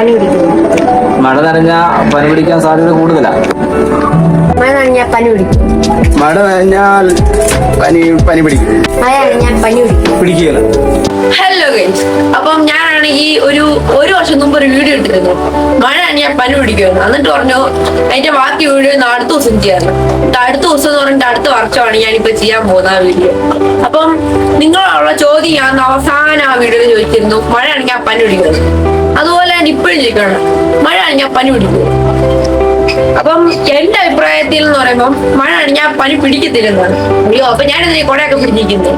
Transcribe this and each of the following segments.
പനി പിടിക്കുന്നു മഴ നനഞ്ഞ പനി പിടിക്കാൻ സാധ്യത കൂടുതലാണ് മഴ നനഞ്ഞാൽ പനി പിടിക്കും മഴ നനഞ്ഞാൽ പനി പനി പിടിക്കും മഴ നനഞ്ഞാൽ പനി പിടിക്കും പിടിക്കുകയില്ല. ഹലോ ഗൈസ് അപ്പം ഞാനാണെങ്കിൽ ഒരു ഒരു വർഷം മുമ്പ് ഒരു വീഡിയോ ഇട്ടിരുന്നു മഴ ഞാൻ പനി പിടിക്കുന്നു എന്നിട്ട് പറഞ്ഞു അതിന്റെ ബാക്കി വീഡിയോ ഇന്ന് അടുത്ത ദിവസം ചെയ്യാറ് എന്നിട്ട് അടുത്ത ദിവസം എന്ന് പറഞ്ഞിട്ട് അടുത്ത വർഷമാണ് ഞാനിപ്പോ ചെയ്യാൻ പോകുന്ന ആ വീഡിയോ. അപ്പം നിങ്ങളുള്ള ചോദ്യം ഞാൻ അവസാനം ആ വീഡിയോ ചോദിച്ചിരുന്നു. മഴ ആണെങ്കിൽ ആ പനി പിടിക്കുന്നത് ഞാൻ മഴ ആണെങ്കിൽ പനി പിടിക്കും. അപ്പം എന്റെ അഭിപ്രായത്തിൽ എന്ന് പറയുമ്പോൾ മഴ ആണെങ്കിൽ പനി പിടിക്കത്തില്ലെന്നാണ്. അയ്യോ അപ്പൊ ഞാനിതിനെ കൊടയൊക്കെ പിടിച്ചിരിക്കുന്നത്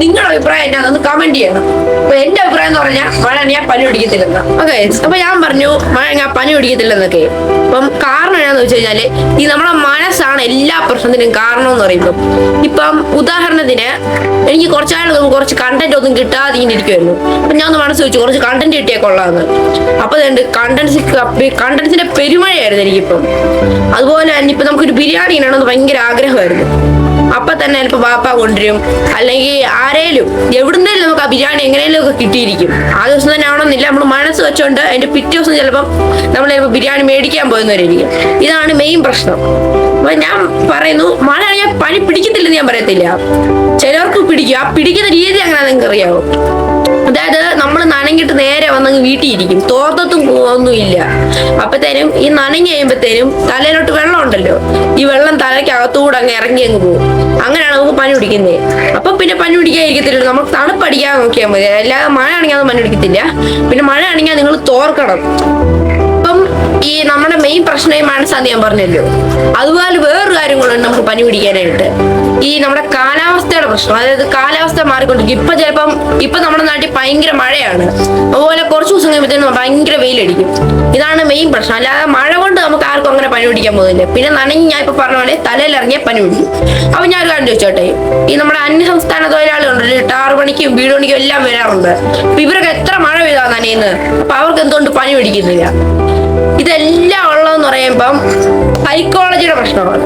നിങ്ങളുടെ അഭിപ്രായം എന്നാന്ന് കമന്റ് ചെയ്യണം. അപ്പൊ എന്റെ അഭിപ്രായം എന്ന് പറഞ്ഞാൽ ഞാൻ പനി പിടിക്കത്തില്ലെന്ന്. ഓക്കെ അപ്പൊ ഞാൻ പറഞ്ഞു ഞാൻ പനി പിടിക്കത്തില്ലെന്നൊക്കെ. അപ്പം കാരണം എന്നാന്ന് വെച്ച് കഴിഞ്ഞാൽ ഈ നമ്മുടെ മനസ്സാണ് എല്ലാ പ്രശ്നത്തിനും കാരണം എന്ന് പറയുമ്പോൾ ഇപ്പം ഉദാഹരണത്തിന് എനിക്ക് കുറച്ചാളും കുറച്ച് കണ്ടന്റ് ഒന്നും കിട്ടാതെ ഇങ്ങനെ ഇരിക്കുമായിരുന്നു അപ്പൊ ഞാൻ ഒന്ന് മനസ്സ് വെച്ചു കുറച്ച് കണ്ടന്റ് കിട്ടിയാൽ കൊള്ളാന്ന്. അപ്പൊ അതുകൊണ്ട് കണ്ടൻസ് കണ്ടൻസിന്റെ പെരുമഴയായിരുന്നു എനിക്കിപ്പം. അതുപോലെ തന്നെ ഇപ്പൊ നമുക്കൊരു ബിരിയാണി ഇടണമെന്ന് ഭയങ്കര ആഗ്രഹമായിരുന്നു. അപ്പൊ തന്നെ ചിലപ്പോ വാപ്പ കൊണ്ടുവരും. അല്ലെങ്കിൽ ആരേലും എവിടുന്നേലും നമുക്ക് ആ ബിരിയാണി എങ്ങനെയും ഒക്കെ കിട്ടിയിരിക്കും. ആ ദിവസം തന്നെ ആവണമെന്നില്ല. നമ്മൾ മനസ്സ് വെച്ചോണ്ട് അതിന്റെ പിറ്റേ ദിവസം ചിലപ്പം നമ്മൾ ചിലപ്പോൾ ബിരിയാണി മേടിക്കാൻ പോയെന്നവരായിരിക്കും ഇതാണ് മെയിൻ പ്രശ്നം. അപ്പൊ ഞാൻ പറയുന്നു മഴ ഞാൻ പനി പിടിക്കത്തില്ലെന്ന് ഞാൻ പറയത്തില്ല. ചിലർക്ക് പിടിക്കും. ആ പിടിക്കുന്ന രീതി അങ്ങനെ നിങ്ങൾക്ക് അറിയാവോ അതായത് നമ്മൾ നനഞ്ഞിട്ട് നേരെ വന്നങ്ങ് വീട്ടിൽ ഇരിക്കും തോർത്തത്തും ഒന്നും ഇല്ല അപ്പത്തേനും ഈ നനഞ്ഞ് കഴിയുമ്പത്തേനും തലയിലോട്ട് വെള്ളം ഉണ്ടല്ലോ. ഈ വെള്ളം തലയ്ക്കകത്തൂടെ അങ്ങ് ഇറങ്ങി അങ്ങ് പോകും. അങ്ങനെയാണ് നമുക്ക് പനി പിടിക്കുന്നത് അപ്പൊ പിന്നെ പനി പിടിക്കാതിരിക്കത്തില്ല നമുക്ക് തണുപ്പടിക്കാൻ നോക്കിയാൽ മതി. അല്ലാതെ മഴ ആണെങ്കിൽ അത് പനി പിടിക്കത്തില്ല. പിന്നെ മഴ ആണെങ്കിൽ നിങ്ങൾ തോർക്കണം. ഇപ്പം ഈ നമ്മുടെ മെയിൻ പ്രശ്നം ഈ മനസ്സാന്ന് ഞാൻ പറഞ്ഞല്ലോ. അതുപോലെ വേറൊരു നമുക്ക് പനി പിടിക്കാനായിട്ട്. ഈ നമ്മുടെ കാലാവസ്ഥയുടെ പ്രശ്നം അതായത് കാലാവസ്ഥ മാറിക്കൊണ്ടിരിക്കും. ഇപ്പൊ ചിലപ്പം ഇപ്പൊ നമ്മുടെ നാട്ടിൽ ഭയങ്കര മഴയാണ്. അതുപോലെ കുറച്ച് ദിവസം കഴിയുമ്പോഴത്തേനും ഭയങ്കര വെയിലടിക്കും. ഇതാണ് മെയിൻ പ്രശ്നം. അല്ലാതെ മഴ കൊണ്ട് നമുക്ക് ആർക്കും അങ്ങനെ പനി പിടിക്കാൻ പോകുന്നില്ല. പിന്നെ നനഞ്ഞ് ഞാൻ ഇപ്പൊ പറഞ്ഞ പോലെ തലയിലിറങ്ങിയ പനി പിടിക്കും. അപ്പൊ ഞാൻ ഒരു കാര്യം ചോദിച്ചോട്ടെ? ഈ നമ്മുടെ അന്യ സംസ്ഥാന തൊഴിലാളികളുണ്ട് ആറ് മണിക്കും വീട് മണിക്കും എല്ലാം വരാറുണ്ട്. അപ്പൊ ഇവരൊക്കെ എത്ര മഴ പെയ്താ നനയുന്നത്? അപ്പൊ അവർക്ക് എന്തുകൊണ്ട് പനി പിടിക്കുന്നില്ല? ഇതെല്ലാം ഉള്ളതെന്ന് പറയുമ്പം സൈക്കോളജിയുടെ പ്രശ്നമാണ്.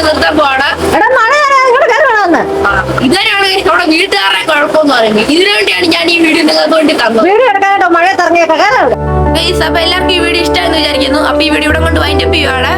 കൊണ്ട് നിർത്താൻ പോവാണ് എടാ ഇങ്ങോട്ട് കയറണമെന്ന് ഇതന്നെയാണ് നമ്മുടെ വീട്ടുകാരുടെ കുഴപ്പമെന്ന് പറയുന്നത്. ഇതിനു വേണ്ടിയാണ് ഞാൻ ഈ വീഡിയോ നിങ്ങൾക്ക് വേണ്ടി തന്നത്. വീഡിയോ എടുക്കാനായിട്ടോ മഴ ഇറങ്ങിയൊക്കെ കയറണം ഗൈസ് അപ്പൊ എല്ലാവർക്കും ഈ വീഡിയോ ഇഷ്ടമായെന്ന് വിചാരിക്കുന്നു. അപ്പൊ ഈ വീഡിയോ ഇവിടെ കൊണ്ട് വൈൻഡപ്പ് ചെയ്യുവാണ്